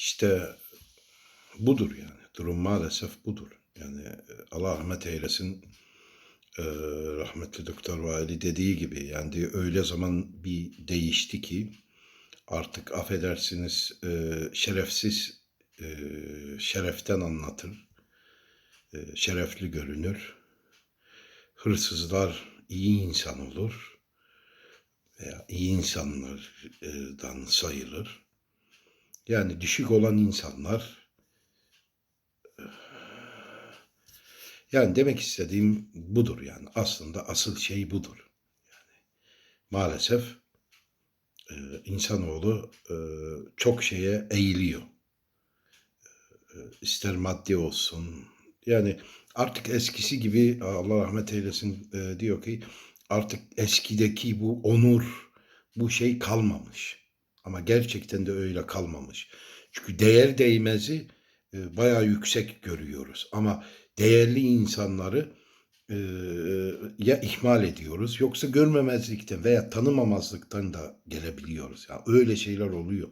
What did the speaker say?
İşte budur yani. Durum maalesef budur. Yani e, Allah rahmet eylesin. e, rahmetli Doktor Vali dediği gibi yani öyle zaman bir değişti ki artık affedersiniz e, şerefsiz e, şereften anlatır. E, şerefli görünür. Hırsızlar iyi insan olur. Veya iyi insanlardan sayılır. Yani düşük olan insanlar yani demek istediğim budur yani. Aslında asıl şey budur. Yani maalesef e, insanoğlu e, çok şeye eğiliyor. E, ister maddi olsun. Yani artık eskisi gibi Allah rahmet eylesin e, diyor ki artık eskideki bu onur bu şey kalmamış. Ama gerçekten de öyle kalmamış. Çünkü değer değmezi e, bayağı yüksek görüyoruz. Ama değerli insanları e, ya ihmal ediyoruz yoksa görmemezlikten veya tanımamazlıktan da gelebiliyoruz. Yani öyle şeyler oluyor.